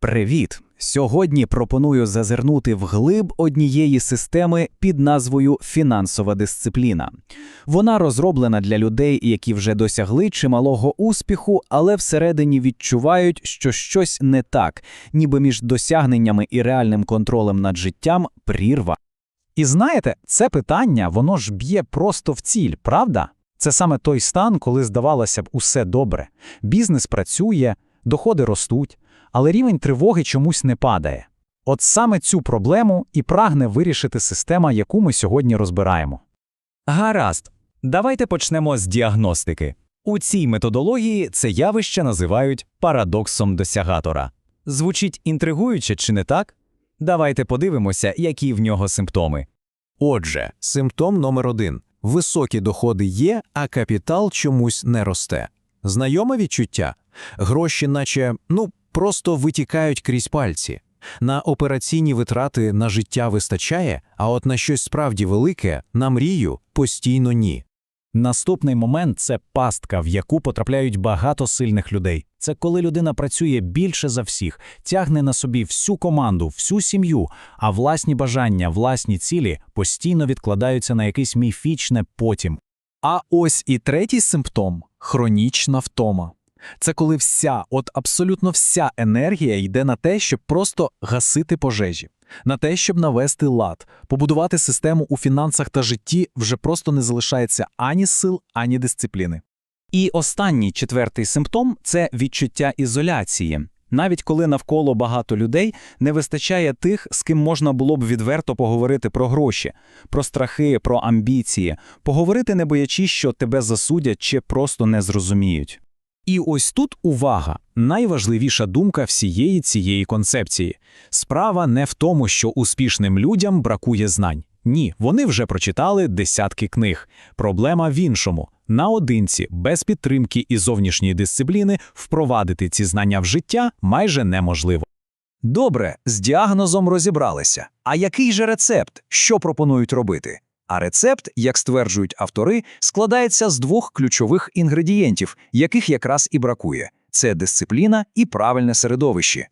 Привіт! Сьогодні пропоную зазирнути вглиб однієї системи під назвою фінансова дисципліна. Вона розроблена для людей, які вже досягли чималого успіху, але всередині відчувають, що щось не так, ніби між досягненнями і реальним контролем над життям прірва. І знаєте, це питання, воно ж б'є просто в ціль, правда? Це саме той стан, коли здавалося б усе добре. Бізнес працює, доходи ростуть, але рівень тривоги чомусь не падає. От саме цю проблему і прагне вирішити система, яку ми сьогодні розбираємо. Гаразд, давайте почнемо з діагностики. У цій методології це явище називають парадоксом досягатора. Звучить інтригуюче чи не так? Давайте подивимося, які в нього симптоми. Отже, симптом номер один: високі доходи є, а капітал чомусь не росте. Знайоме відчуття? Гроші, наче ну просто витікають крізь пальці. На операційні витрати на життя вистачає, а от на щось справді велике, на мрію постійно ні. Наступний момент це пастка, в яку потрапляють багато сильних людей. Це коли людина працює більше за всіх, тягне на собі всю команду, всю сім'ю, а власні бажання, власні цілі постійно відкладаються на якесь міфічне потім. А ось і третій симптом хронічна втома. Це коли вся, от абсолютно вся енергія йде на те, щоб просто гасити пожежі, на те, щоб навести лад, побудувати систему у фінансах та житті вже просто не залишається ані сил, ані дисципліни. І останній четвертий симптом це відчуття ізоляції. Навіть коли навколо багато людей, не вистачає тих, з ким можна було б відверто поговорити про гроші, про страхи, про амбіції, поговорити не боячись, що тебе засудять чи просто не зрозуміють. І ось тут увага, найважливіша думка всієї цієї концепції. Справа не в тому, що успішним людям бракує знань. Ні, вони вже прочитали десятки книг. Проблема в іншому. Наодинці, без підтримки і зовнішньої дисципліни, впровадити ці знання в життя майже неможливо. Добре, з діагнозом розібралися. А який же рецепт? Що пропонують робити? А рецепт, як стверджують автори, складається з двох ключових інгредієнтів, яких якраз і бракує: це дисципліна і правильне середовище.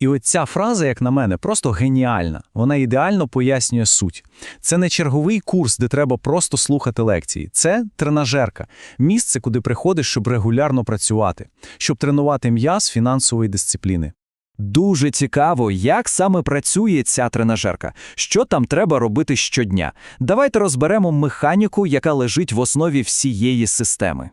І от ця фраза, як на мене, просто геніальна. Вона ідеально пояснює суть. Це не черговий курс, де треба просто слухати лекції. Це тренажерка, місце, куди приходиш, щоб регулярно працювати, щоб тренувати м'яз фінансової дисципліни. Дуже цікаво, як саме працює ця тренажерка, що там треба робити щодня. Давайте розберемо механіку, яка лежить в основі всієї системи.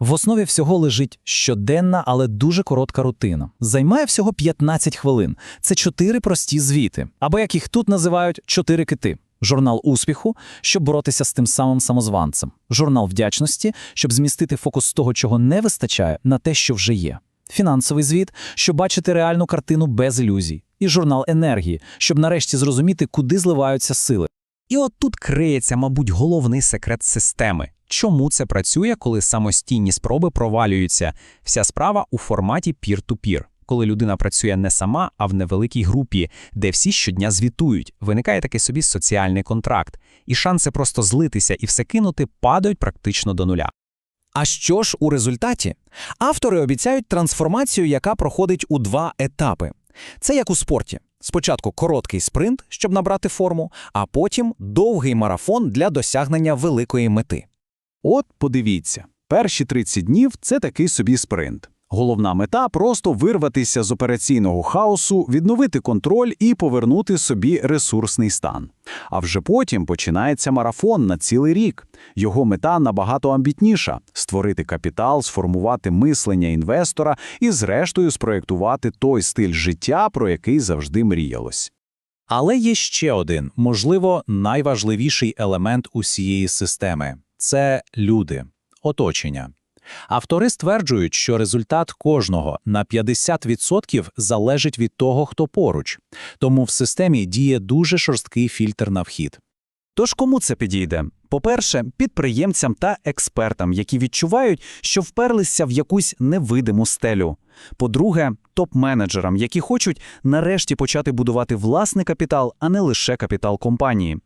В основі всього лежить щоденна, але дуже коротка рутина. Займає всього 15 хвилин. Це чотири прості звіти, або як їх тут називають чотири кити. Журнал успіху, щоб боротися з тим самим самозванцем, журнал вдячності, щоб змістити фокус з того, чого не вистачає, на те, що вже є. Фінансовий звіт, щоб бачити реальну картину без ілюзій, і журнал енергії, щоб нарешті зрозуміти, куди зливаються сили. І от тут криється, мабуть, головний секрет системи. Чому це працює, коли самостійні спроби провалюються? Вся справа у форматі peer-to-peer. Коли людина працює не сама, а в невеликій групі, де всі щодня звітують, виникає такий собі соціальний контракт, і шанси просто злитися і все кинути падають практично до нуля. А що ж у результаті? Автори обіцяють трансформацію, яка проходить у два етапи. Це як у спорті. Спочатку короткий спринт, щоб набрати форму, а потім довгий марафон для досягнення великої мети. От подивіться, перші 30 днів це такий собі спринт. Головна мета просто вирватися з операційного хаосу, відновити контроль і повернути собі ресурсний стан. А вже потім починається марафон на цілий рік. Його мета набагато амбітніша створити капітал, сформувати мислення інвестора і, зрештою, спроєктувати той стиль життя, про який завжди мріялось. Але є ще один, можливо, найважливіший елемент усієї системи це люди, оточення. Автори стверджують, що результат кожного на 50% залежить від того, хто поруч. Тому в системі діє дуже шорсткий фільтр на вхід. Тож кому це підійде? По-перше, підприємцям та експертам, які відчувають, що вперлися в якусь невидиму стелю. По-друге, топ-менеджерам, які хочуть нарешті почати будувати власний капітал, а не лише капітал компанії.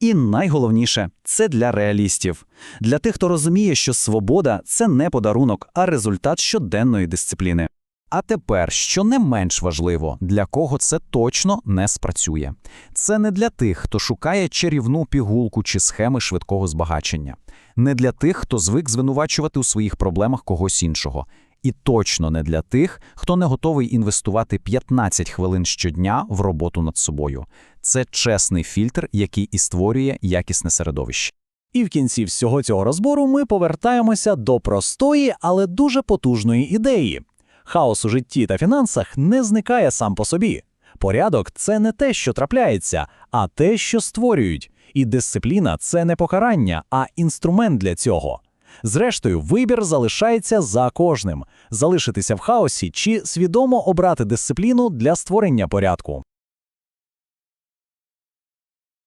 І найголовніше це для реалістів, для тих, хто розуміє, що свобода це не подарунок, а результат щоденної дисципліни. А тепер, що не менш важливо, для кого це точно не спрацює. Це не для тих, хто шукає чарівну пігулку чи схеми швидкого збагачення, не для тих, хто звик звинувачувати у своїх проблемах когось іншого. І точно не для тих, хто не готовий інвестувати 15 хвилин щодня в роботу над собою. Це чесний фільтр, який і створює якісне середовище. І в кінці всього цього розбору ми повертаємося до простої, але дуже потужної ідеї. Хаос у житті та фінансах не зникає сам по собі. Порядок це не те, що трапляється, а те, що створюють. І дисципліна це не покарання, а інструмент для цього. Зрештою, вибір залишається за кожним залишитися в хаосі чи свідомо обрати дисципліну для створення порядку.